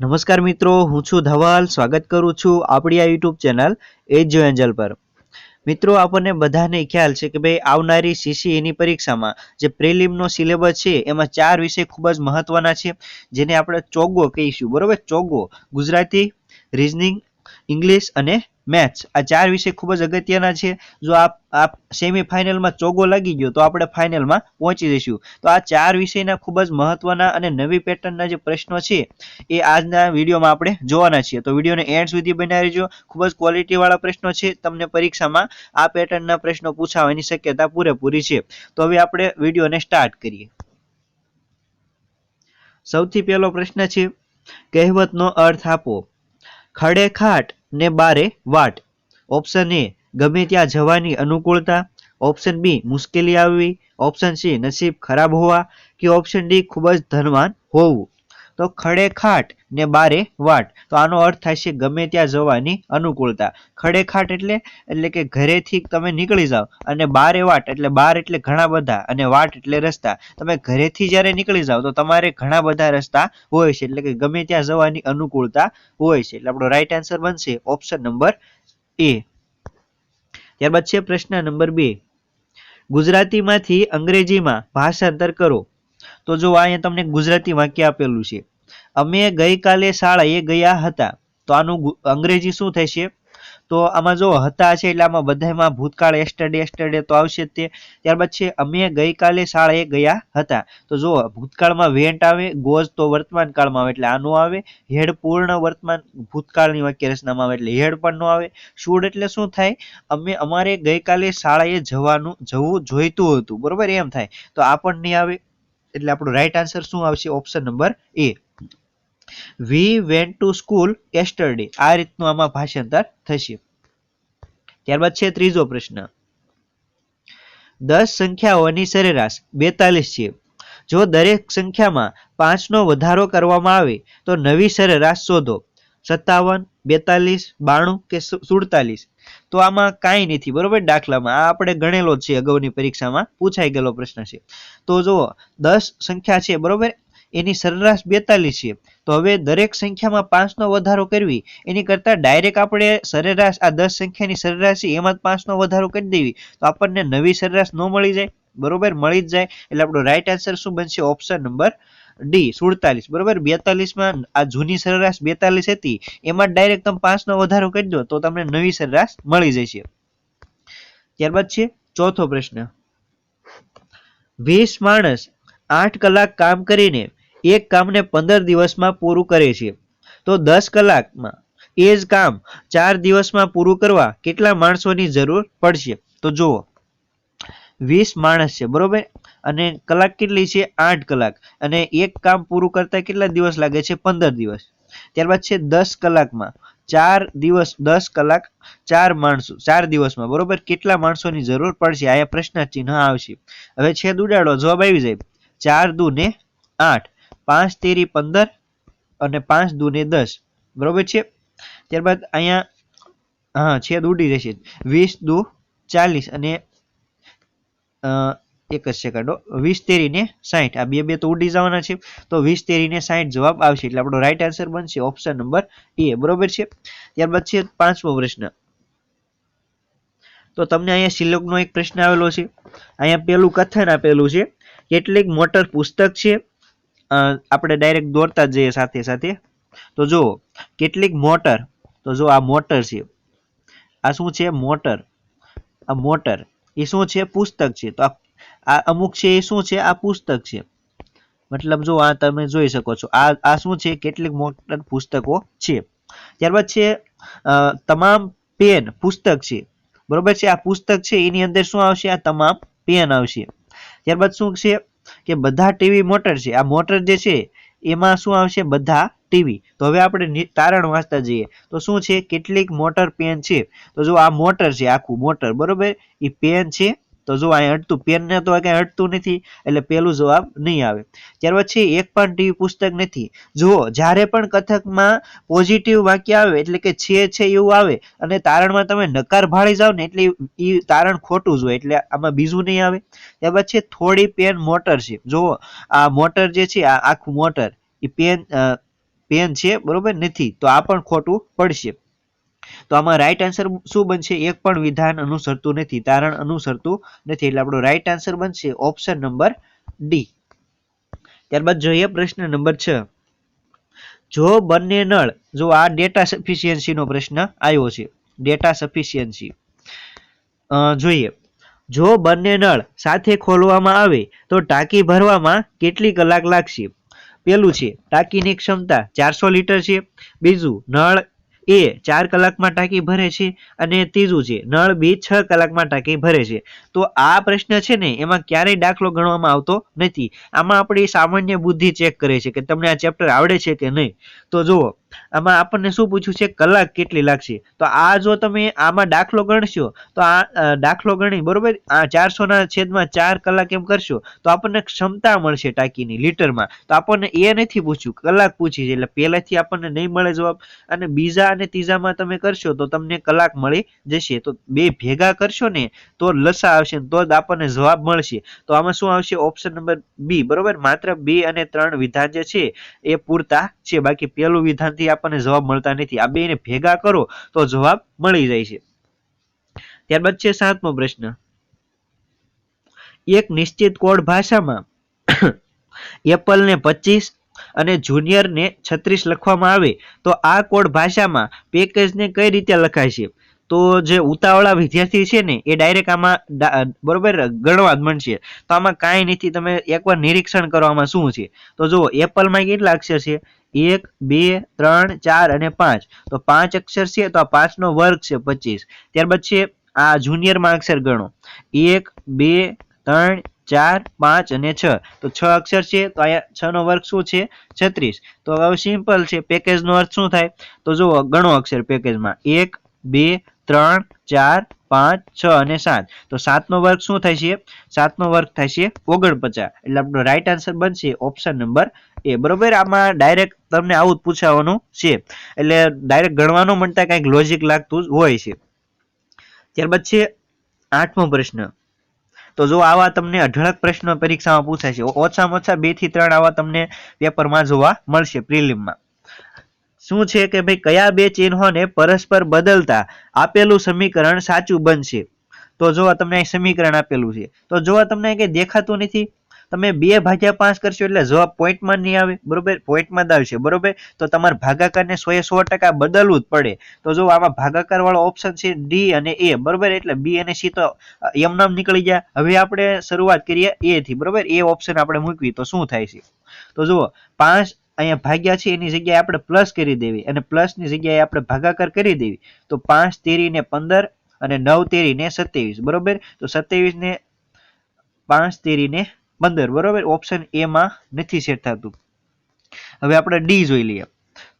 નમસ્કાર મિત્રો, હું છું ધવલ. સ્વાગત કરું છું આપણી આ યુટ્યુબ ચેનલ એજ જો એન્જલ પર. મિત્રો, આપણને બધાને ખ્યાલ છે કે ભાઈ, આવનારી સીસીએની પરીક્ષામાં જે પ્રિલિમનો સિલેબસ છે, એમાં ચાર વિષય ખૂબ જ મહત્વના છે, જેને આપણે ચોગો કહીશું. બરોબર? ચોગો ગુજરાતી રિઝનિંગ ઇંગ્લિશ અને મેથ્સ આ ચાર વિષય ખૂબ જ અગત્યના છે. જો આપ આપ સેમીફાઇનલમાં ચોગો લાગી ગયો, તો આપણે ફાઇનલમાં પહોંચી જઈશું. તો આ ચાર વિષયના ખૂબ જ મહત્વના અને નવી પેટર્નના જે પ્રશ્નો છે, એ આજના વિડીયોમાં આપણે જોવાના છીએ. તો વિડીયોને એન્ડ સુધી બનાવી રહેજો. ખૂબ જ ક્વોલિટીવાળા પ્રશ્નો છે. તમને પરીક્ષામાં આ પેટર્નના પ્રશ્નો પૂછાવાની શક્યતા પૂરેપૂરી છે. તો હવે આપણે વિડીયોને સ્ટાર્ટ કરીએ. સૌથી પહેલો પ્રશ્ન છે, કહેવતનો અર્થ આપો. ખડે ખાટ ને બારે વાટ. ઓપ્શન એ ગમે ત્યાં જવાની અનુકૂળતા. ઓપ્શન બી મુશ્કેલી આવવી. ઓપ્શન સી નસીબ ખરાબ હોવા. કે ઓપ્શન ડી ખૂબ જ ધનવાન હોવું. તો ખડે ખાટ ને બારે વાટ. તો આનો અર્થ થાય છે ગમે ત્યાં જવાની અનુકૂળતા. ખડે ખાટ એટલે એટલે કે ઘરેથી તમે નીકળી જાઓ અને બારે વાટ એટલે બાર એટલે ઘણા બધા અને વાટ એટલે રસ્તા. તમે ઘરેથી જ્યારે નીકળી જાઓ તો તમારે ઘણા બધા રસ્તા હોય છે. એટલે કે ગમે ત્યાં જવાની અનુકૂળતા હોય છે. એટલે આપણો રાઈટ આન્સર બનશે ઓપ્શન નંબર એ ત્યારબાદ છે પ્રશ્ન નંબર બે. ગુજરાતીમાંથી અંગ્રેજીમાં ભાષાંતર કરો. તો જો અહીંયા તમને ગુજરાતી વાક્ય આપેલું છે. અમે ગઈકાલે શાળાએ ગયા હતા. તો આનું અંગ્રેજી શું થશે? તો આમાં જો હતા છે એટલે આમાં બધામાં ભૂતકાળ એસ્ટરડે એસ્ટરડે તો આવશે જ તે. ત્યારબાદ છે, અમે ગઈકાલે શાળાએ ગયા હતા. તો જો ભૂતકાળમાં વેન્ટ આવે ગોઝ તો વર્તમાન કાળમાં આવે એટલે આનું આવે. હેડ પૂર્ણ વર્તમાન, ભૂતકાળની વાક્ય રચનામાં આવે એટલે હેડ પણ નો આવે. શુડ એટલે શું થાય? અમે અમારે ગઈકાલે શાળાએ જવાનું, જવું જોઈતું હતું. બરોબર એમ થાય. તો આ પણ નહીં આવે. એટલે આપણો રાઈટ આન્સર શું આવશે? Option number A we went to school yesterday. આ રીતનું આમાં ભાષાંતર થશે. ત્યારબાદ છે ત્રીજો પ્રશ્ન. દસ સંખ્યાઓની સરેરાશ બેતાલીસ છે. જો દરેક સંખ્યામાં પાંચનો વધારો કરવામાં આવે, તો નવી સરેરાશ શોધો. સત્તાવન, બેતાલીસ, બાણું કે સુડતાલીસ? તો આમાં કાંઈ નથી, બરોબર? દાખલામાં આ આપણે ગણેલો છે અગાઉની પરીક્ષામાં. પૂછાઈ ગયેલો પ્રશ્ન છે. તો જુઓ, દસ સંખ્યા છે, બરોબર? એની સરેરાશ બેતાલીસ છે. તો હવે દરેક સંખ્યામાં પાંચનો વધારો કરવી, એની કરતાં ડાયરેક્ટ આપણે સરેરાશ, આ દસ સંખ્યાની સરેરાશ એમાં જ પાંચનો વધારો કરી દેવી. તો આપણને નવી સરેરાશ ન મળી જાય, બરોબર? મળી જ જાય. એટલે આપણો રાઈટ આન્સર શું બનશે? ઓપ્શન નંબર ડી સુડતાલીસ, બરોબર? બેતાલીસમાં આ જૂની સરેરાશ બેતાલીસ હતી, એમાં ડાયરેક્ટ તમે પાંચનો વધારો કરી દો, તો તમને નવી સરેરાશ મળી જશે. ત્યારબાદ છે, ચોથો પ્રશ્ન. વીસ માણસ આઠ કલાક કામ કરીને એક કામને પંદર દિવસમાં પૂરું કરે છે. તો દસ કલાકમાં એ જ કામ ચાર દિવસમાં પૂરું કરવા કેટલા માણસોની જરૂર પડશે? તો જુઓ. વીસ માણસ છે, બરોબર? અને કલાક કેટલી છે? આઠ કલાક. અને એક કામ પૂરું કરતા કેટલા દિવસ લાગે છે? પંદર દિવસ. ત્યારબાદ છે દસ કલાકમાં. ચાર દિવસ, દસ કલાક, ચાર માણસો, ચાર દિવસમાં. બરોબર? કેટલા માણસોની જરૂર પડશે? આયા પ્રશ્ન ચિહ્ન આવશે. હવે છેદ ઉડાડો. જવાબ આવી જાય. ચાર દુ ને આઠ. પાંચ તેરી પંદર અને પાંચ દુ ને દસ. બરોબર છે? ત્યારબાદ અહીંયા, હા, છેદ ઉડી જશે વીસ દુ ચાલીસ અને એક જ સેકન્ડો વીસ તેરી ને સાઠ આ બે બે તો ઉડી જવાના છે. તો વીસ તેરી ને સાઠ જવાબ આવશે. એટલે આપણો રાઈટ આન્સર બનશે ઓપ્શન નંબર એ બરોબર છે? ત્યારબાદ છે પાંચમો પ્રશ્ન. તો તમને અહીંયા સિલોકનો એક પ્રશ્ન આવેલો છે. અહીંયા પેલું કથન આપેલું છે. કેટલીક મોટર પુસ્તક છે. આપણે ડાયરેક્ટ દોરતા જ જઈએ સાથે સાથે. તો જુઓ, કેટલીક મોટર, તો જો આ મોટર છે. આ શું છે? મોટર. આ મોટર. એ શું છે? પુસ્તક છે. તો આ આ અમુક છે એ શું છે? આ પુસ્તક છે. મતલબ જો આ તમે જોઈ શકો છો. આ આ શું છે? કેટલીક મોટર પુસ્તકો છે. ત્યારબાદ છે તમામ પેન પુસ્તક છે. બરોબર છે? આ પુસ્તક છે, એની અંદર શું આવશે? આ તમામ પેન આવશે. ત્યારબાદ શું છે? કે બધા ટીવી મોટર છે. આ મોટર જે છે, એમાં શું આવશે? બધા ટીવી. તો હવે આપણે તારણ વાંચતા જઈએ. તો શું છે? કેટલીક મોટર પેન છે. તો જો આ મોટર છે, આખું મોટર. બરોબર? એ પેન છે તો જો અહીં અટતું પેનને તો કંઈ અટતું નથી, એટલે પેલું જવાબ નહીં આવે. ત્યારબાદ છે એક પણ ટીવી પુસ્તક નથી. જુઓ, જ્યારે પણ કથકમાં પોઝિટિવ વાક્ય આવે, એટલે કે છે છે એવું આવે, અને તારણમાં તમે નકાર ભાળી જાઓ ને, એટલે એ તારણ ખોટું જ હોય, એટલે આમાં બીજું નહીં આવે. ત્યારબાદ છે થોડી પેન મોટર છે. જુઓ, આ મોટર જે છે, આ આખું મોટર એ પેન પેન છે, બરોબર? નથી. તો આ પણ ખોટું પડશે. તો આમાં રાઈટ આન્સર શું બનશે? એક પણ વિધાન અનુસરતું નથી. તારણ અનુસરતું નથી. એટલે આપણો રાઈટ આન્સર બનશે ઓપ્શન નંબર ડી ત્યારબાદ જોઈએ પ્રશ્ન નંબર છ. જો બંને નળ, જો આ ડેટા સફિશિયન્સીનો પ્રશ્ન આવ્યો છે. ડેટા સફિશિયન્સી જોઈએ. જો બંને નળ સાથે ખોલવામાં આવે, તો ટાંકી ભરવામાં કેટલી કલાક લાગશે? પેલું છે, ટાંકીની ક્ષમતા ચારસો લીટર છે. બીજું, નળ એ ચાર કલાકમાં ટાંકી ભરે છે અને ત્રીજું છે, નળ બી છ કલાકમાં ટાંકી ભરે છે. તો આ પ્રશ્ન છે ને, એમાં ક્યારેય દાખલો ગણવામાં આવતો નથી. આમાં આપણી સામાન્ય બુદ્ધિ ચેક કરે છે કે તમને આ ચેપ્ટર આવડે છે કે નહીં? તો જુઓ આમાં આપણને શું પૂછ્યું છે? કલાક કેટલી લાગશે? તો આ જો તમે આમાં દાખલો ગણશો, તો આ દાખલો ગણી, બરોબર? આ ચારસો ના છેદમાં ચાર કલાક એમ કરશો, તો આપણને ક્ષમતા મળશે ટાંકીની, લીટરમાં. તો આપણને એ નથી પૂછ્યું, કલાક પૂછી છે, એટલે પહેલાથી આપણને નહીં મળે જવાબ. અને બીજા અને ત્રીજામાં તમે કરશો, તો તમને કલાક મળી જશે. તો બે ભેગા કરશો ને, તો લસા આવશે તો જ આપણને જવાબ મળશે. તો આમાં શું આવશે? ઓપ્શન નંબર બી, બરોબર? માત્ર બે અને ત્રણ વિધાન જે છે, એ પૂરતા છે. બાકી પેલું વિધાનથી આપણને જવાબ મળતા નથી. આ બેને ભેગા કરો તો જવાબ મળી જાય છે. ત્યારબાદ છે સાતમો પ્રશ્ન. એક નિશ્ચિત કોડ ભાષામાં એપલને પચીસ અને જુનિયરને છત્રીસ લખવામાં આવે તો આ કોડ ભાષામાં પેકેજ ને કઈ રીતે લખાય છે? તો જે ઉતાવળા વિદ્યાર્થી છે ને, એ ડાયરેક્ટ આમાં બરોબર, ગણવા જ મળશે. તો આમાં કાંઈ નથી. તમે એકવાર નિરીક્ષણ કરવામાં શું છે? તો જુઓ, એપલમાં કેટલા અક્ષર છે? એક, બે, ત્રણ, ચાર અને પાંચ. તો પાંચ અક્ષર છે તો આ પાંચનો વર્ગ છે પચીસ. ત્યારબાદ છે આ જુનિયરમાં અક્ષર ગણો. એક, બે, ત્રણ, ચાર, પાંચ અને છ. તો છ અક્ષર છે તો અહીંયા છ નો વર્ગ શું છે? છત્રીસ. તો હવે સિમ્પલ છે. પેકેજ નો અર્થ શું થાય? તો જુઓ ગણો અક્ષર પેકેજમાં એક, બે ત્રણ, ચાર, પાંચ, છ અને સાત. તો સાતનો વર્ગ શું થાય છે? સાતમો વર્ગ છે ઓગણપચાસ. એટલે આપણો રાઈટ આન્સર બનશે ઓપ્શન નંબર એ. બરોબર? આમાં ડાયરેક્ટ તમને આવું જ પૂછાવાનું છે. એટલે ડાયરેક્ટ ગણવાનું મળતા કંઈક લોજિક લાગતું જ હોય છે. ત્યારબાદ છે આઠમો પ્રશ્ન. તો જો આવા તમને અઢળક પ્રશ્નો પરીક્ષામાં પૂછાય છે ઓછામાં ઓછા બેથી ત્રણ આવા તમને પેપરમાં જોવા મળશે પ્રિલિમમાં. શું છે કે ભાઈ કયા બે ચિહ્નોને પરસ્પર બદલતા આપેલું સમીકરણ સાચું બનશે? તો જો તમને સમીકરણ આપેલું છે. તો જો તમને કઈ દેખાતું નથી, તમે બે ભાગ્યા પાંચ કરશો એટલે જવાબ પોઈન્ટમાં નહીં આવે, બરોબર? પોઈન્ટમાં જ આવશે, બરોબર? તો તમારે ભાગાકારને સો એ સો ટકા બદલવું જ પડે. તો જો આમાં ભાગાકાર વાળો ઓપ્શન છે ડી અને એ બરોબર? એટલે બી અને સી તો એમ નામ નીકળી ગયા. હવે આપણે શરૂઆત કરીએ એ થી, બરોબર? એ ઓપ્શન આપણે મૂકવી, તો શું થાય છે? તો જુઓ, પાંચ અહીંયા ભાગ્યા છે, એની જગ્યાએ આપણે પ્લસ કરી દેવી. અને પ્લસની જગ્યાએ આપણે ભાગાકાર કરી દેવી. તો પાંચ, તેરી ને પંદર અને નવ, તેરી ને સત્યાવીસ. બરોબર? તો સત્યાવીસ ને પાંચ, તેરી ને પંદર. બરોબર? ઓપ્શન એ માં નથી સેટ થતું હવે આપણે ડી જોઈ લઈએ.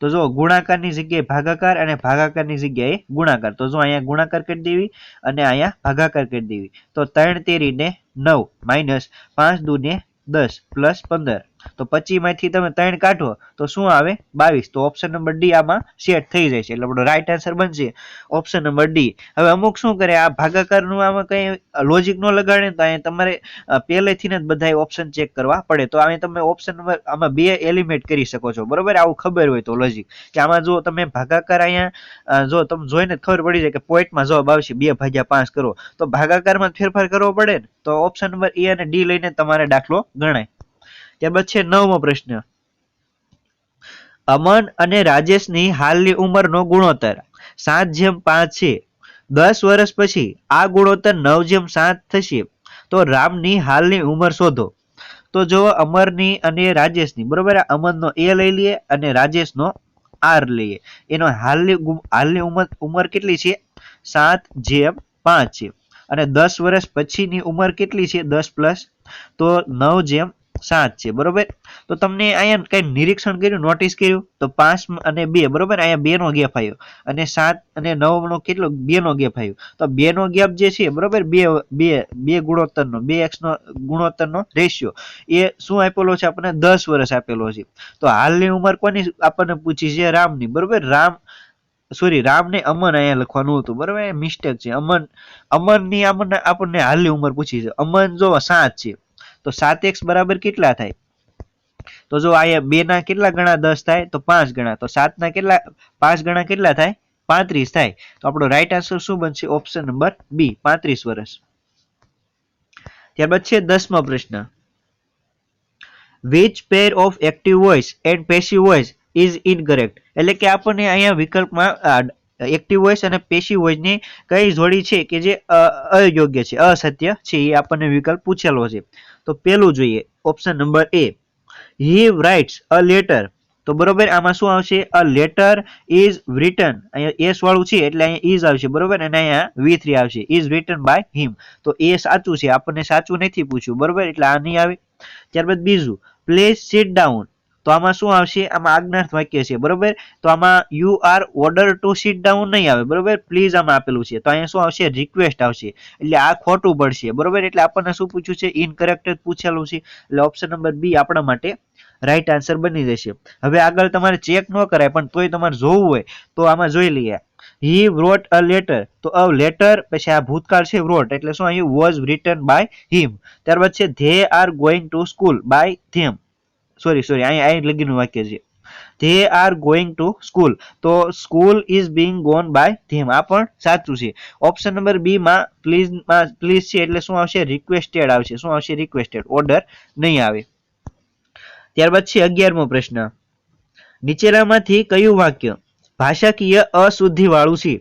તો જો ગુણાકારની જગ્યાએ ભાગાકાર અને ભાગાકારની જગ્યાએ ગુણાકાર. તો જો અહીંયા ગુણાકાર કરી દેવી અને અહીંયા ભાગાકાર કરી દેવી. તો ત્રણ, તેરી ને નવ માઇનસ પાંચ, દુ ને દસ પ્લસ પંદર. તો પચીસમાંથી તમે ત્રણ કાઢો, તો શું આવે? બાવીસ. તો ઓપ્શન નંબર ડી આમાં સેટ થઈ જાય છે. એટલે આપણો રાઈટ આન્સર બનશે ઓપ્શન નંબર ડી હવે અમુક શું કરે? આ ભાગાકારનું આમાં કઈ લોજિક ન લગાડે તો અહીંયા તમારે પહેલેથી જ બધા ઓપ્શન ચેક કરવા પડે. તો અહીં તમે ઓપ્શન નંબર આમાં બે એલિમેન્ટ કરી શકો છો. બરોબર? આવું ખબર હોય તો લોજિક કે આમાં જો તમે ભાગાકાર અહીંયા જો તમે જોઈને ખબર પડી જાય કે પોઈન્ટમાં જવાબ આવશે. બે ભાગ્યા પાંચ કરો. તો ભાગાકારમાં ફેરફાર કરવો પડે ને? તો ઓપ્શન નંબર એ અને ડી લઈને તમારે દાખલો ગણાય. ત્યારબાદ છે નવમો પ્રશ્ન. અમન અને રાજેશની હાલની ઉંમરનો ગુણોત્તર સાત જેમ પાંચ છે. દસ વર્ષ પછી આ ગુણોત્તર નવ જેમ સાત થશે. તો રામની હાલની ઉંમર શોધો. તો જો અમરની અને રાજેશની. બરોબર અમરનો એ લઈ લઈએ અને રાજેશનો આર લઈએ. એનો હાલની હાલની ઉંમર ઉંમર કેટલી છે? સાત જેમ પાંચ છે. અને દસ વર્ષ પછીની ઉંમર કેટલી છે? દસ પ્લસ. તો નવ જેમ સાત છે, બરોબર? તો તમને અહીંયા કઈ નિરીક્ષણ કર્યું નોટિસ કર્યું, તો પાંચ અને બે, બરોબર? અહીંયા બે નો ગેપ આવ્યો. અને સાત અને નવ નો કેટલો? બે નો ગેપ આવ્યો. તો બે નો ગેપ જે છે, બરોબર? બે બે બે ગુણોત્તર નો બે એક્સ નો ગુણોત્તર નો રેશિયો એ શું આપેલો છે આપણને? દસ વર્ષ આપેલો છે. તો હાલની ઉંમર કોની આપણને પૂછી છે? રામની, બરોબર? રામ સોરી રામ ને અમન અહીંયા લખવાનું હતું, બરોબર? મિસ્ટેક છે. અમન અમનની આપણને આપણને હાલની ઉંમર પૂછી છે. અમન જો સાત છે તો સાત એક્સ બરાબર કેટલા થાય? તો જો અહીંયા બે ના કેટલા ગણા દસ થાય, તો પાંચ ગણા. તો સાત ના કેટલા, પાંચ ગણા કેટલા થાય? પાંત્રીસ થાય. તો આપણો રાઈટ આન્સર શું બનશે? ઓપ્શન નંબર બી પાંત્રીસ વર્ષ ત્યારબાદ છે દસમો પ્રશ્ન. Which pair of active voice and passive voice is incorrect એટલે કે આપણને અહીંયા વિકલ્પમાં એક્ટિવ વોઇસ અને પેશી વોઇસની કઈ જોડી છે કે જે અયોગ્ય છે, અસત્ય છે, એ આપણને વિકલ્પ પૂછેલો છે. તો પેલું જોઈએ option number A he writes a letter તો બરોબર, આમાં શું આવશે? અ લેટર ઇઝ રિટન અહીંયા એસ વાળું છે, એટલે અહીંયા ઇઝ આવશે, બરોબર? અને અહીંયા વી થ્રી આવશે. ઇઝ રિટન બાય હિમ તો એ સાચું છે, આપણને સાચું નથી પૂછ્યું, બરોબર? એટલે આ નહીં આવે. ત્યારબાદ બીજું પ્લીઝ સીટ ડાઉન તો આમાં શું આવશે? આમાં આજ્ઞાર્થ વાક્ય છે, બરોબર? તો આમાં you are order to sit down નહીં આવે, બરોબર? પ્લીઝ આમાં આપેલું છે. તો અહીંયા શું આવશે? રિક્વેસ્ટ આવશે. એટલે આ ખોટું પડશે, બરોબર? એટલે આપણને શું પૂછ્યું છે? ઇનકરેક્ટ પૂછેલું છે. એટલે ઓપ્શન નંબર બી આપણા માટે રાઈટ આન્સર બની જશે. હવે આગળ તમારે ચેક ન કરાય, પણ તોય તમારે જોવું હોય, તો આમાં જોઈ લઈએ. હી વ્રોટ અ લેટર તો અ લેટર પછી આ ભૂતકાળ છે વ્રોટ એટલે શું અહીં વોઝ રિટર્ન બાય હિમ ત્યારબાદ છે they are going to school by them sorry sorry અહીં અહીં લગીનું વાક્ય છે. They are going to school તો school is being gone by them આ પણ સાચું છે. ઓપ્શન નંબર બી માં પ્લીઝમાં પ્લીઝ છે એટલે શું આવશે? રિક્વેસ્ટેડ આવશે. શું આવશે? રિક્વેસ્ટેડ ઓર્ડર નહીં આવે. ત્યારબાદ છે અગિયારમો પ્રશ્ન. નીચેનામાંથી કયું વાક્ય ભાષાકીય અશુદ્ધિ વાળું છે?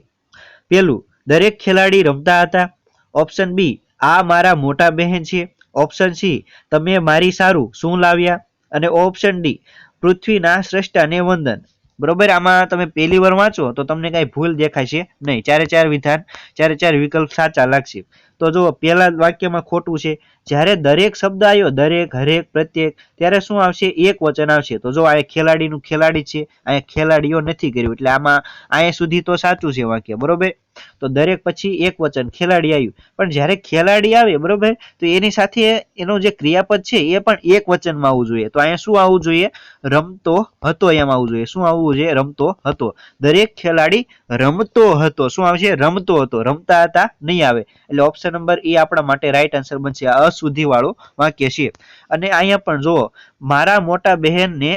પેલું, દરેક ખેલાડી રમતા હતા. ઓપ્શન બી આ મારા મોટા બહેન છે. ઓપ્શન સી તમે મારી સારું શું લાવ્યા? અને ઓપ્શન ડી પૃથ્વીના સ્રષ્ટાને વંદન બરોબર? આમાં તમે પહેલી વાર વાંચો તો તમને કઈ ભૂલ દેખાય છે નહીં. ચારે ચાર વિધાન, ચારે ચાર વિકલ્પ સાચા લાગશે. તો જો પહેલા વાક્યમાં ખોટું છે. જ્યારે દરેક શબ્દ આવ્યો, દરેક, હરેક, પ્રત્યેક, ત્યારે શું આવશે? એક વચન આવશે. તો જો આ ખેલાડીનું ખેલાડી છે. અહીંયા ખેલાડીઓ નથી કર્યું. એટલે આમાં અહીંયા સુધી તો સાચું છે વાક્ય. બરોબર? તો દરેક પછી એક વચન, ખેલાડી આવ્યું. પણ જ્યારે ખેલાડી આવે, બરોબર? તો એની સાથે એનું જે ક્રિયાપદ છે, એ પણ એક વચનમાં આવવું જોઈએ. તો અહીંયા શું આવવું જોઈએ? રમતો હતો એમ આવવું જોઈએ. શું આવવું જોઈએ? રમતો હતો. દરેક ખેલાડી રમતો હતો. શું આવશે? રમતો હતો. રમતા હતા, નહીં આવે. એટલે ઓપ્શન નંબર એ આપણા માટે રાઈટ આન્સર બનશે. અશુદ્ધિ વાળું વાક્ય છે. અને અહીંયા પણ જો મારા મોટા બહેનને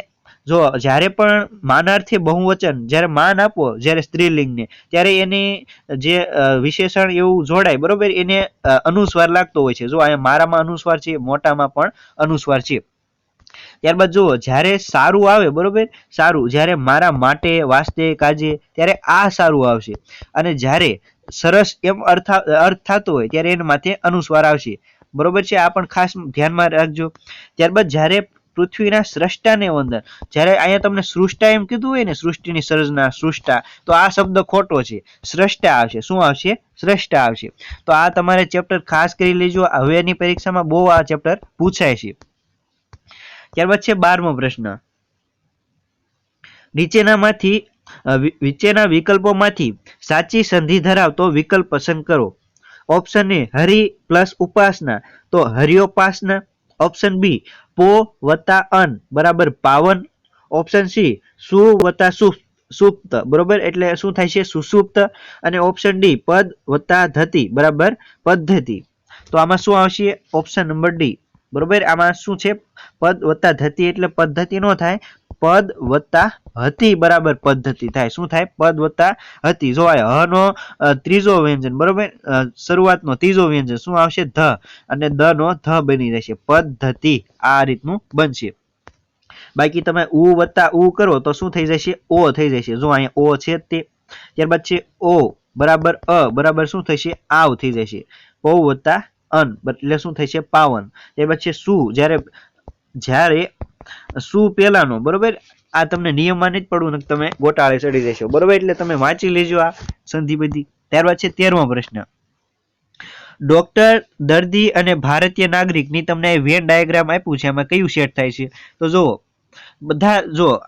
જો જ્યારે પણ માનાર્થી બહુવચન, જ્યારે માન આપો, જ્યારે સ્ત્રીલિંગને, ત્યારે એને જે વિશેષણ એવું જોડાય, બરોબર, એને અનુસ્વાર લાગતો હોય છે. જો અહીંયા મારામાં અનુસ્વાર છે, મોટામાં પણ અનુસ્વાર છે. ત્યારબાદ જુઓ, જ્યારે સારું આવે, બરોબર, સારું. જ્યારે મારા માટે, વાસ્તે, કાજે, ત્યારે આ સારું આવશે. અને જ્યારે સરસ એમ અર્થ થતો હોય ત્યારે એના માથે અનુસ્વાર આવશે. બરોબર છે? આ પણ ખાસ ધ્યાનમાં રાખજો. ત્યારબાદ જ્યારે પૃથ્વીના સ્રષ્ટાને વંદન, જ્યારે અહીંયા તમને સૃષ્ટા એમ કીધું હોય ને, સૃષ્ટિની સર્જના સૃષ્ટા, તો આ શબ્દ ખોટો છે. સ્રષ્ટા આવશે. શું આવશે? સ્રષ્ટા આવશે. તો આ તમારે ચેપ્ટર ખાસ કરી લેજો. હવેની પરીક્ષામાં બહુ આ ચેપ્ટર પૂછાય છે. ત્યારબાદ છે બારમો પ્રશ્ન. નીચેનામાંથી નીચેના વિકલ્પોમાંથી સાચી સંધિ ધરાવતો વિકલ્પ પસંદ કરો. ઓપ્શન એ હરિ પ્લસ ઉપાસના. તો હરિયોપાસના. ઓપ્શન બી, પો વત્તા અન, બરાબર પાવન. ઓપ્શન સી, સુ વત્તા સુપ્ત સુપ્ત, બરોબર? એટલે શું થાય છે? સુસુપ્ત. અને ઓપ્શન ડી, પદ વત્તા ધતી, બરાબર? પદ્ધતિ. તો આમાં શું આવશે? Option number D. બરોબર? આમાં શું છે? પદ વત્તા ધતી એટલે પદ્ધતિ નો થાય. પદ વત્તા હતી, બરાબર પદ્ધતિ થાય. શું થાય? પદ વત્તા હતી. જો આ હ નો ત્રીજો વ્યંજન, બરોબર? શરૂઆતનો ત્રીજો વ્યંજન શું આવશે? ધ. અને દ નો ધ બની રહેશે. પદ્ધતિ આ રીતનું બનશે. બાકી તમે ઉ વત્તા ઉ કરો તો શું થઈ જશે? ઓ થઈ જશે. જો અહીંયા ઓ છે તે, ત્યારબાદ છે ઓ, બરાબર અ, બરાબર શું થશે? આવ થઈ જશે. પૌ વત્તા અન, એટલે શું થશે? પાવન. ત્યારબાદ છે સુ. જ્યારે જ્યારે સુ પહેલાંનું, બરોબર? આ તમને નિયમમાં જ પડવું તમે ગોટાળે ચડી જશો. બરોબર? એટલે તમે વાંચી લેજો આ સંધિ બધી. ત્યારબાદ છે તેરમો પ્રશ્ન. ડોક્ટર, દર્દી અને ભારતીય નાગરિકની તમને વેન ડાયાગ્રામ આપ્યું છે, એમાં કયું સેટ થાય છે? તો જુઓ, બધા જો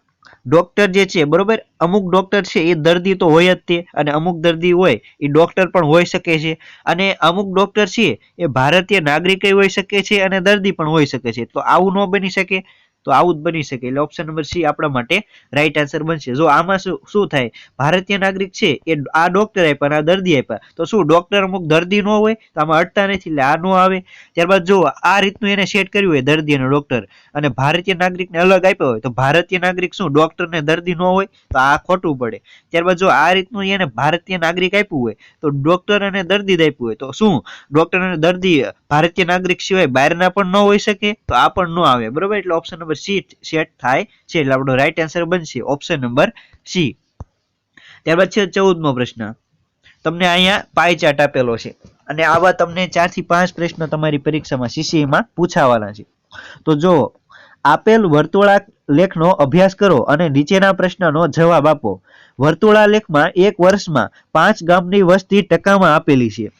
ડોક્ટર જે છે, બરોબર? અમુક ડોક્ટર છે, એ દર્દી તો હોય જ તે, અને અમુક દર્દી હોય, એ ડોક્ટર પણ હોઈ શકે છે. અને અમુક ડોક્ટર છે, એ ભારતીય નાગરિક હોઈ શકે છે, અને દર્દી પણ હોઈ શકે છે. તો આવું ન બની શકે. તો આવું જ બની શકે. એટલે ઓપ્શન નંબર સી આપણા માટે રાઈટ આન્સર બનશે. જો આમાં શું શું થાય? ભારતીય નાગરિક છે, એ આ ડોક્ટર આપ્યા આ દર્દી આપ્યા. તો શું ડોક્ટર અમુક દર્દી ન હોય? તો આમાં અડતા નથી, એટલે આ નો આવે. ત્યારબાદ જો આ રીતનું એને સેટ કર્યું હોય, દર્દી અને ડોક્ટર અને ભારતીય નાગરિકને અલગ આપ્યો હોય, તો ભારતીય નાગરિક શું ડોક્ટર ને દર્દી ન હોય? તો આ ખોટું પડે. ત્યારબાદ જો આ રીતનું એને ભારતીય નાગરિક આપ્યું હોય, તો ડોક્ટર અને દર્દી આપ્યું હોય. તો શું ડોક્ટર અને દર્દી ભારતીય નાગરિક સિવાય બહારના પણ ન હોઈ શકે? તો આ પણ ન આવે. બરોબર? એટલે ઓપ્શન નંબર સી સેટ થાય છે. એટલે આપણો રાઈટ આન્સર બનશે. ઓપ્શન નંબર સી ત્યારબાદ છે ચૌદમો પ્રશ્ન. તમને અહીંયા પાય ચાર્ટ આપેલો છે. અને આવા તમને ચારથી પાંચ પ્રશ્નો તમારી પરીક્ષામાં CCE પૂછાવાના છે. તો જો આપેલ વર્તુળા લેખનો અભ્યાસ કરો અને નીચેના પ્રશ્નનો જવાબ આપો. વર્તુળા લેખમાં એક વર્ષમાં પાંચ ગામની વસ્તી ટકામાં આપેલી છે.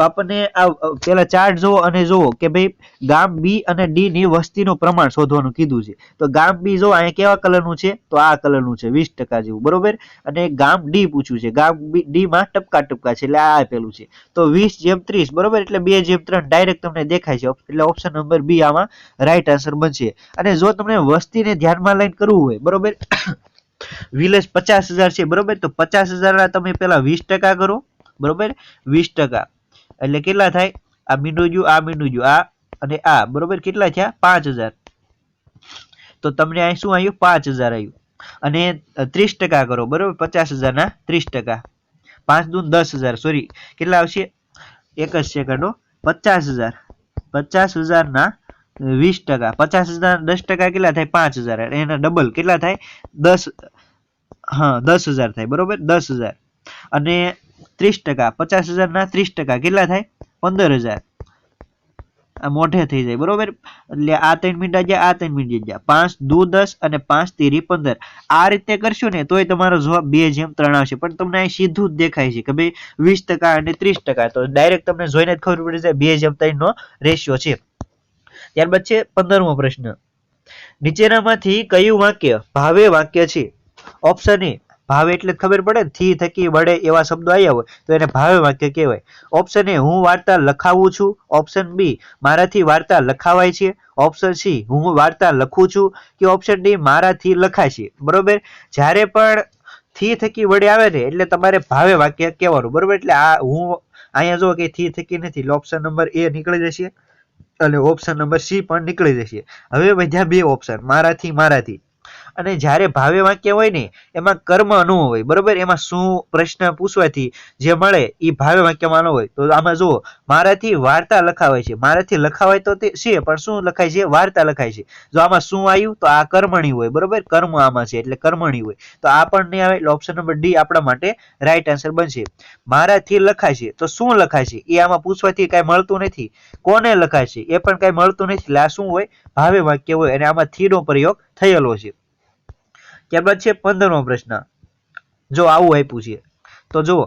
તો આપણને આ પેલા ચાર્ટ જોવો અને જોવો કે ભાઈ ગામ બી અને ડી ની વસ્તીનું પ્રમાણ શોધવાનું કીધું છે. તો ગામ બી જો અહીંયા કેવા કલરનું છે? તો આ કલરનું છે, વીસ ટકા જેવું, બરોબર? અને ગામ ડી પૂછ્યું છે. ગામ બી ડીમાં ટપકા ટપકા છે, એટલે આ આપેલું છે. તો વીસ જેમ ત્રીસ, બરોબર? એટલે બે જેમ ત્રણ ડાયરેક્ટ તમને દેખાય છે. એટલે ઓપ્શન નંબર બી આમાં રાઈટ આન્સર બનશે. અને જો તમને વસ્તીને ધ્યાનમાં લઈને કરવું હોય, બરોબર? વિલેજ પચાસ હજાર છે, બરોબર? તો પચાસ હજારના તમે પેલા વીસ ટકા કરો, બરોબર? વીસ ટકા. એટલે કેટલા થાય? આ મીંડું આ મીંડું આ અને આ. બરોબર? કેટલા થયા? પાંચ હજાર. તો તમને અહીં શું આવ્યું? પાંચ હજાર આવ્યું. અને ત્રીસ ટકા કરો, બરોબર? પચાસ હજારના ત્રીસ ટકા. પાંચ દૂન દસ હજાર, સોરી. કેટલા આવશે? એક જ સેકન્ડ પચાસ હજાર. પચાસ હજારના વીસ ટકા. પચાસ હજાર દસ ટકા કેટલા થાય? પાંચ હજાર. એના ડબલ કેટલા થાય? દસ, હા, દસ હજાર થાય. બરોબર? દસ હજાર. અને ત્રીસ ટકા, પચાસ હજારના ત્રીસ ટકા, કેટલા થાય? પંદર હજાર. આ મોઢે થઈ જાય, બરોબર? એટલે આ ત્રણ મિનિટ ગયા, આ ત્રણ મિનિટ ગયા. પાંચ, દુ, દસ અને પાંચ, તેરી, પંદર. આ રીતે કરશો ને, તોય તમારો જવાબ બે જેમ ત્રણ આવશે. પણ તમને અહીં સીધું જ દેખાય છે કે ભાઈ વીસ ટકા અને ત્રીસ ટકા. તો ડાયરેક્ટ તમને જોઈને જ ખબર પડી જાય, બે જેમ ત્રણ નો રેશિયો છે. ત્યારબાદ છે પંદરમો પ્રશ્ન. નીચેનામાંથી કયું વાક્ય ભાવે વાક્ય છે? ઓપ્શન એ ભાવે એટલે ખબર પડે થી થકી વડે એવા શબ્દો આવ્યા હોય, તો એને ભાવે વાક્ય કહેવાય. ઓપ્શન એ, હું વાર્તા લખાવું છું. ઓપ્શન બી મારાથી વાર્તા લખાવાય છે. ઓપ્શન સી હું વાર્તા લખું છું. કે ઓપ્શન ડી મારાથી લખાય છે બરોબર? જ્યારે પણ થી થકી વડે આવે ને, એટલે તમારે ભાવે વાક્ય કહેવાનું. બરોબર? એટલે આ હું, અહીંયા જો કે થી થકી નથી ઓપ્શન નંબર એ નીકળી જશે. અને ઓપ્શન નંબર સી પણ નીકળી જશે. હવે વધ્યા બે ઓપ્શન મારાથી મારાથી. અને જ્યારે ભાવે વાક્ય હોય ને, એમાં કર્મ ન હોય, બરોબર? એમાં શું પ્રશ્ન પૂછવાથી જે મળે એ ભાવે વાક્યમાં ન હોય. તો આમાં જુઓ, મારાથી વાર્તા લખાવાય છે. મારાથી લખાવાય તો તે છે, પણ શું લખાય છે? વાર્તા લખાય છે. જો આમાં શું આવ્યું, તો આ કર્મણી હોય, બરોબર? કર્મ આમાં છે, એટલે કર્મણી હોય. તો આ પણ નહીં આવે, એટલે ઓપ્શન નંબર ડી આપણા માટે રાઈટ આન્સર બનશે. મારાથી લખાય છે, તો શું લખાય છે? એ આમાં પૂછવાથી કાંઈ મળતું નથી. કોને લખાય છે? એ પણ કાંઈ મળતું નથી, એટલે આ શું હોય? ભાવે વાક્ય હોય, અને આમાં થી નો પ્રયોગ થયેલો છે. ત્યારબાદ છે પંદરમો પ્રશ્ન. જો આવું આપ્યું છે, તો જુઓ,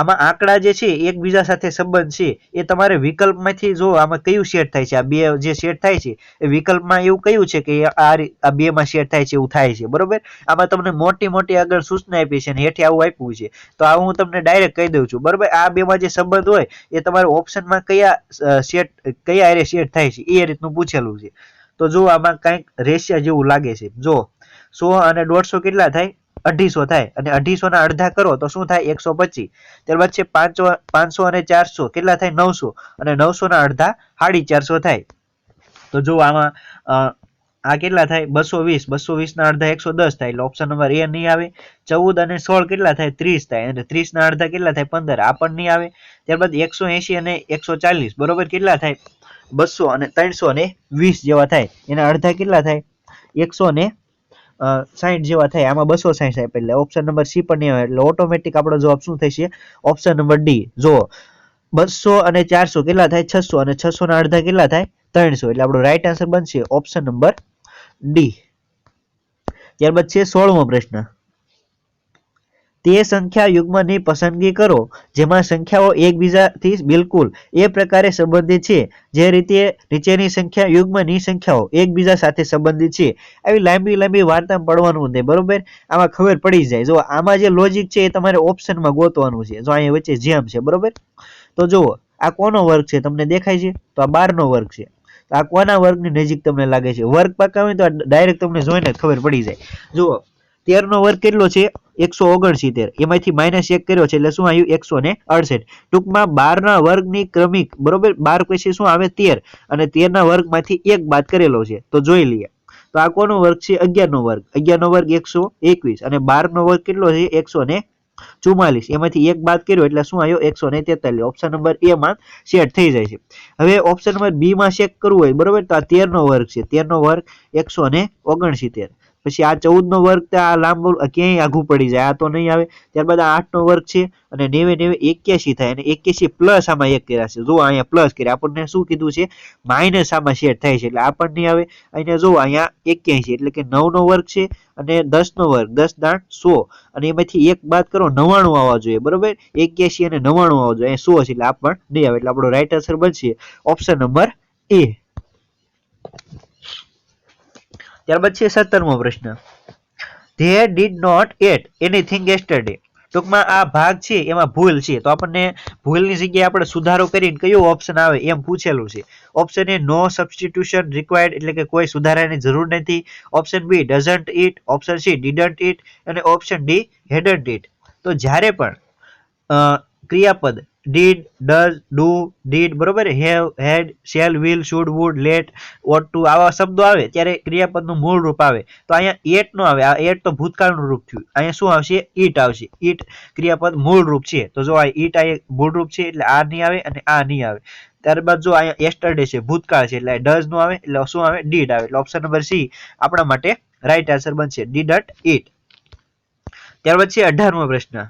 આમાં આંકડા જે છે એકબીજા સાથે સંબંધ છે. એ તમારે વિકલ્પમાંથી જો આમાં કયું સેટ થાય છે, આ બે જે સેટ થાય છે, એ વિકલ્પમાં એવું કયું છે કે આ આ બેમાં સેટ થાય છે, એવું થાય છે, બરોબર? આમાં તમને મોટી મોટી આગળ સૂચના આપી છે અને હેઠે આવું આપ્યું છે. તો આ હું તમને ડાયરેક્ટ કહી દઉં છું, બરોબર? આ બેમાં જે સંબંધ હોય, એ તમારે ઓપ્શનમાં કયા સેટ કયા એરે સેટ થાય છે, એ રીતનું પૂછેલું છે. તો જો આમાં કંઈક રેશિયા જેવું લાગે છે. જો સો અને દોઢસો કેટલા થાય? અઢીસો થાય. અને અઢીસો ના અડધા કરો તો શું થાય? એકસો પચીસ. ત્યારબાદ છે પાંચસો પાંચસો અને ચારસો. કેટલા થાય? નવસો. અને નવસો ના અડધા સાડી ચારસો થાય. તો જો આમાં આ કેટલા થાય? બસો વીસ. બસો વીસ ના અડધા એકસો દસ થાય. એટલે ઓપ્શન નંબર એ નહીં આવે. ચૌદ અને સોળ કેટલા થાય? ત્રીસ થાય. અને ત્રીસ ના અડધા કેટલા થાય? પંદર. આ પણ નહીં આવે. ત્યારબાદ એકસો એંશી અને એકસો ચાલીસ. બરોબર કેટલા થાય? બસો અને ત્રણસો ને વીસ જેવા થાય. એના અડધા કેટલા થાય? એકસો ને સાહીઠ જેવા થાય, આમાં બસો સાહીઠ થાય એટલે ઓપ્શન નંબર સી પણ નહીં આવે, એટલે ઓટોમેટિક આપણો જવાબ શું થશે? ઓપ્શન નંબર ડી જો બસો અને ચારસો કેટલા થાય? છસો અને છસો ના અડધા કેટલા થાય? ત્રણસો. એટલે આપણો રાઈટ આન્સર બનશે ઓપ્શન નંબર ડી ત્યારબાદ છે સોળમો પ્રશ્ન. તે સંખ્યા યુગ્મની પસંદગી કરો, જેમાં સંખ્યાઓ એકબીજાથી બિલકુલ એ પ્રકારે સંબંધિત છે. જે રીતે નીચેની સંખ્યા યુગ્મની સંખ્યાઓ એકબીજા સાથે સંબંધિત છે. આવી લાંબી લાંબી વાર્તા પડવાનું નહીં, બરોબર? આમાં ખબર પડી જાય. જો આમાં જે લોજિક છે એ તમારે ઓપ્શનમાં ગોતવાનું છે. જો અહીંયા વચ્ચે જેમ છે, બરોબર? તો જુઓ, આ કોનો વર્ગ છે? તમને દેખાય છે? તો આ બાર નો વર્ગ છે. આ કોના વર્ગની નજીક તમને લાગે છે? વર્ગ પાકા હોય તો ડાયરેક્ટ તમને જોઈને ખબર પડી જાય. જુઓ તેર નો વર્ગ કેટલો છે? એકસો ઓગણસિત્તેર. એમાંથી માઇનસ એક કર્યો છે એટલે શું આવ્યું? એકસો ને અડસઠ. ટૂંકમાં બાર ના વર્ગની ક્રમિક, બરોબર? બાર પછી શું આવે? તેર. અને તેર ના વર્ગમાંથી એક બાદ કરેલો છે. તો જોઈ લઈએ. તો આ કોનો વર્ગ છે? અગિયાર નો વર્ગ. અગિયાર નો વર્ગ એકસો એકવીસ. અને બાર નો વર્ગ કેટલો છે? એકસો ને ચુમ્માલીસ. એમાંથી એક બાદ કર્યો એટલે શું આવ્યો? એકસો ને તેતાલીસ. ઓપ્શન નંબર એ માં સેટ થઈ જાય છે. હવે ઓપ્શન નંબર બી માં ચેક કરવું હોય, બરોબર? તો આ તેર નો વર્ગ છે. તેર નો વર્ગ એકસો ને ઓગણસિત્તેર. પછી આ ચૌદ નો વર્ગ તો આ લાંબો ક્યાંય આઘું પડી જાય? આ તો નહીં આવે. ત્યારબાદ આ આઠ નો વર્ગ છે અને નેવે નેવે એક્યાસી થાય અને એક્યાસી પ્લસ આમાં એક કર્યા છે. જો અહીંયા પ્લસ કર્યા, આપણને શું કીધું છે? માઇનસ આમાં શેર થાય છે, એટલે આપણને આવે. અહીંયા જો, અહીંયા એક્યાસી એટલે કે નવ નો વર્ગ છે અને દસ નો વર્ગ, દસ દાણ સો. અને એમાંથી એક બાદ કરો, નવ્વાણું આવવા જોઈએ, બરોબર? એક્યાસી અને નવ્વાણું આવવા જોઈએ. સો છે, એટલે આ પણ નહીં આવે, એટલે આપણો રાઈટ આન્સર બનશે ઓપ્શન નંબર એ ત્યારબાદ છે સત્તરમો પ્રશ્ન. They did not eat anything yesterday ટૂંકમાં આ ભાગ છે, એમાં ભૂલ છે. તો આપણને ભૂલની જગ્યાએ આપણે સુધારો કરીને કયો ઓપ્શન આવે એમ પૂછેલું છે. Option A no substitution required એટલે કે કોઈ સુધારાની જરૂર નથી. Option B doesn't it option C didn't it અને ઓપ્શન ડી હેડન્ટ ઇટ તો જ્યારે પણ ક્રિયાપદ ડીડ ડઝ ડુ ડીડ બરોબર? Have had shall will should would let what to આવા શબ્દો આવે ત્યારે ક્રિયાપદનું મૂળ રૂપ આવે. તો અહીંયા એટ નો આવે. આ એટ તો ભૂતકાળનું રૂપ થયું. અહીંયા શું આવશે? ઈટ આવશે. ઈટ ક્રિયાપદ મૂળ રૂપ છે. તો જો આ ઈટ આ મૂળ રૂપ છે એટલે આ નહીં આવે અને આ નહીં આવે. ત્યારબાદ જો અહીંયા એસ્ટરડે છે, ભૂતકાળ છે એટલે ડઝનું આવે એટલે શું આવે? ડીડ આવે. એટલે ઓપ્શન નંબર સી આપણા માટે રાઈટ આન્સર બનશે. ડીડન્ટ ઈટ ત્યારબાદ છે અઢારમો પ્રશ્ન.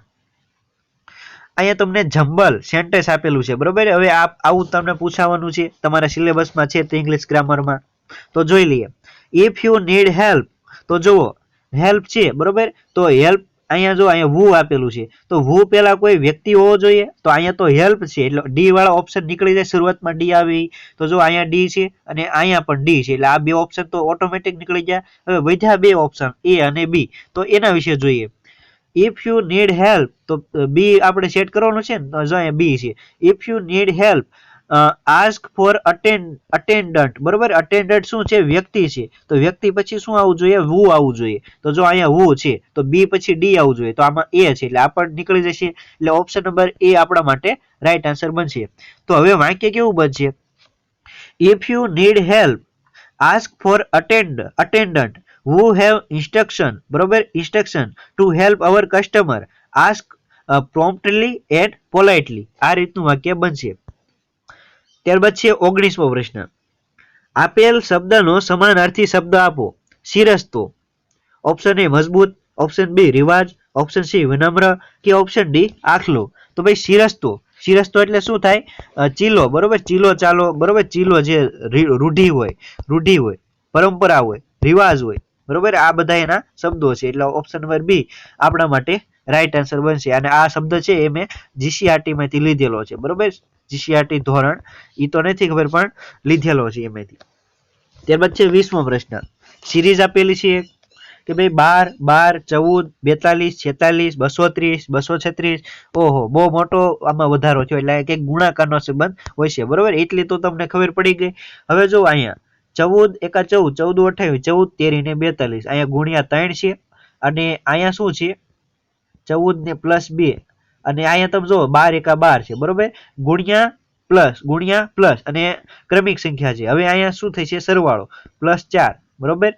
અહીંયા તમને જંબલ સેન્ટેન્સ આપેલું છે, બરોબર? હવે આ આવું તમને પૂછાવાનું છે, તમારા સિલેબસમાં છે તે ઇંગ્લિશ ગ્રામરમાં તો જોઈ લઈએ. ઇફ યુ નીડ હેલ્પ તો જુઓ હેલ્પ છે, બરોબર? તો હેલ્પ અહીંયા જો અહીંયા વુ આપેલું છે. તો વુ પેલા કોઈ વ્યક્તિ હોવો જોઈએ, તો અહીંયા તો હેલ્પ છે, એટલે ડી વાળા ઓપ્શન નીકળી જાય, શરૂઆતમાં ડી આવી તો જો અહીંયા ડી છે અને અહીંયા પણ ડી છે, એટલે આ બે ઓપ્શન તો ઓટોમેટિક નીકળી ગયા. હવે વધ્યા બે ઓપ્શન એ અને બી તો એના વિશે જોઈએ. ઇફ યુ નીડ હેલ્પ તો બી આપણે સેટ કરવાનું છે ને જો અહીંયા બી છે. If you need help ask for attend attendant બરોબર? અટેન્ડન્ટ શું છે? વ્યક્તિ છે. તો વ્યક્તિ પછી શું આવવું જોઈએ? વુ આવવું જોઈએ. તો જો અહીંયા વુ છે, તો બી પછી ડી આવવું જોઈએ. તો આમાં એ છે. એટલે આ નીકળી જશે. એટલે ઓપ્શન નંબર એ આપણા માટે રાઈટ આન્સર બનશે. તો હવે વાક્ય કેવું બનશે? If you need help ask for attend attendant who have instruction બરોબર? Instruction to help our customer ask promptly and politely આ રીતનું વાક્ય બનશે. ત્યારબાદ છે ઓગણીસમો પ્રશ્ન. આપેલ શબ્દનો સમાનાર્થી શબ્દ આપો. શિરસ્તો. ઓપ્શન એ મજબૂત. ઓપ્શન બી રિવાજ. ઓપ્શન સી વિનમ્ર. કે ઓપ્શન ડી આખલો. તો ભાઈ શિરસ્તો. શિરસ્તો એટલે શું થાય? ચીલો. બરોબર? ચીલો ચાલો. બરોબર? ચીલો જે રૂઢિ હોય. રૂઢિ હોય. પરંપરા હોય. રિવાજ હોય. બરોબર? આ બધા એના શબ્દો છે. એટલે ઓપ્શન નંબર બી આપણા માટે રાઈટ આન્સર બનશે. અને આ શબ્દ છે એ મેં જીસીઆરટી માંથી લીધેલો છે. બરોબર? જીસીઆરટી ધોરણ. એ તો નથી ખબર, પણ લીધેલો છે એમાંથી. ત્યારબાદ છે વીસમો પ્રશ્ન. સિરીઝ આપેલી છે કે ભાઈ બાર બાર, ચૌદ, બેતાલીસ, છેતાલીસ બસો ત્રીસ બસો છત્રીસ ઓહો, બહુ મોટો આમાં વધારો થયો. એટલે કંઈક ગુણાકારનો સંબંધ હોય છે. બરોબર? એટલી તો તમને ખબર પડી ગઈ. હવે જો અહીંયા ચૌદ, એકા ચૌદ ચૌદ અઠાવીસ, ચૌદ, તેરી ને બેતાલીસ. અહીંયા ગુણ્યા ત્રણ છે અને અહીંયા શું છે? ચૌદ ને પ્લસ બે. અને અહીંયા તમે જુઓ, બાર એકા બાર છે, બરોબર? ગુણ્યા પ્લસ ગુણ્યા પ્લસ અને ક્રમિક સંખ્યા છે. હવે અહીંયા શું થશે? સરવાળો. પ્લસ ચાર, બરોબર?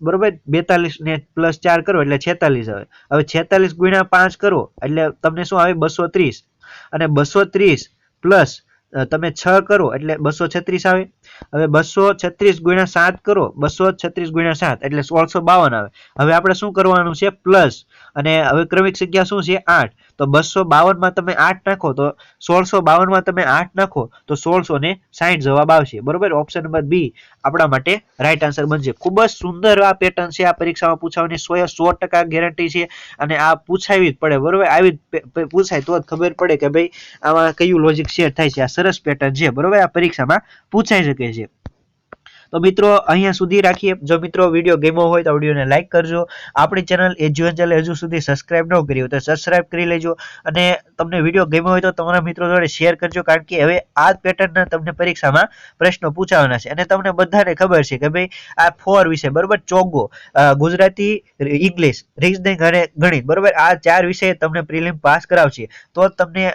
બરોબર? બેતાલીસ ને પ્લસ ચાર કરો, એટલે છેતાલીસ આવે. હવે છેતાલીસ ગુણ્યા પાંચ કરો, એટલે તમને શું આવે? બસો ત્રીસ. અને બસો ત્રીસ પ્લસ તમે છ કરો એટલે બસો છત્રીસ આવે. હવે બસો છત્રીસ ગુણ્યા સાત કરો, બસો છત્રીસ ગુણ્યા સાત એટલે સોળસો બાવન આવે. હવે આપણે શું કરવાનું છે? પ્લસ. અને હવે ક્રમિક સંખ્યા શું છે? આઠ. તો બસો બાવનમાં તમે આઠ નાખો તો સોળસો બાવનમાં તમે આઠ નાખો તો સોળસો ને સાઠ જવાબ આવશે. બરોબર? ઓપ્શન નંબર બી આપણા માટે રાઈટ આન્સર બનશે. ખૂબ જ સુંદર આ પેટર્ન છે. આ પરીક્ષામાં પૂછાવાની સો સો ટકા ગેરંટી છે અને આ પૂછાવી જ પડે. બરોબર? આવી જ પૂછાય તો જ ખબર પડે કે ભાઈ આમાં કયું લોજિક શેર થાય છે. આ સરસ પેટર્ન છે. બરોબર? આ પરીક્ષામાં પૂછાઈ શકે છે. તો મિત્રો, અહીંયા સુધી રાખીએ. જો મિત્રો વીડિયો ગમ્યો હોય તો વિડીયોને લાઈક કરજો. આપણી ચેનલ એજ્યુએન્જલ હજુ સુધી સબસ્ક્રાઇબ ન કરી હોય તો સબસ્ક્રાઇબ કરી લેજો. અને તમને વીડિયો ગમ્યો હોય તો તમારા મિત્રો જોડે શેર કરજો, કારણ કે હવે આ પેટર્નના તમને પરીક્ષામાં પ્રશ્નો પૂછાવાના છે. અને તમને બધાને ખબર છે કે ભાઈ, આ ફોર વિષય, બરોબર? ચોગો ગુજરાતી ઇંગ્લિશ રીઝનિંગ અને ગણિત, બરોબર? આ ચાર વિષય તમને પ્રિલિમ પાસ કરાવશે. તો તમને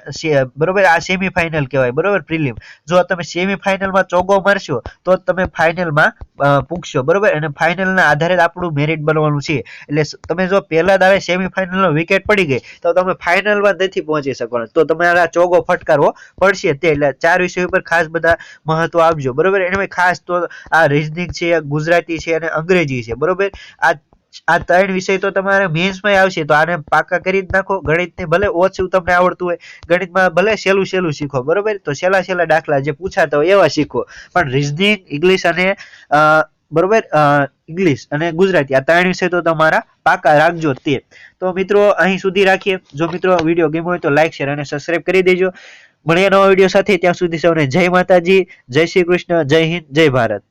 બરોબર? આ સેમી ફાઇનલ કહેવાય, બરોબર? પ્રિલિમ જો તમે સેમી ફાઇનલમાં ચોગો મારશો, તો તમે તમે ફાઇનલમાં પૂછશો, બરોબર? અને ફાઇનલના આધારે જ આપણું મેરિટ બનવાનું છે. એટલે તમે જો પહેલા દાવે સેમી ફાઇનલનો વિકેટ પડી ગઈ, તો તમે ફાઇનલમાં નથી પહોંચી શકવાના. તો તમારા ચોગો ફટકારવો પડશે તે. એટલે ચાર વિષય ઉપર ખાસ બધા મહત્વ આપજો, બરોબર? એમાં ખાસ તો આ રિઝનિંગ છે, ગુજરાતી છે અને અંગ્રેજી છે, બરોબર? આ આ ત્રણ વિષય તો તમારે મેન્સમાં આવશે, તો આને પાકા કરી જ નાખો. ગણિતને ભલે ઓછું તમને આવડતું હોય, ગણિતમાં ભલે સહેલું સહેલું શીખો, બરોબર? તો સહેલા સહેલા દાખલા જે પૂછાતા હોય એવા શીખો. પણ રિઝનિંગ ઇંગ્લિશ અને બરોબર? ઇંગ્લિશ અને ગુજરાતી, આ ત્રણ વિષય તો તમારા પાકા રાખજો તે. તો મિત્રો, અહીં સુધી રાખીએ. જો મિત્રો વીડિયો ગમ્યો હોય તો લાઈક શેર અને સબસ્ક્રાઈબ કરી દેજો. મળીએ નવા વીડિયો સાથે. ત્યાં સુધી સૌને જય માતાજી, જય શ્રી કૃષ્ણ, જય હિન્દ, જય ભારત.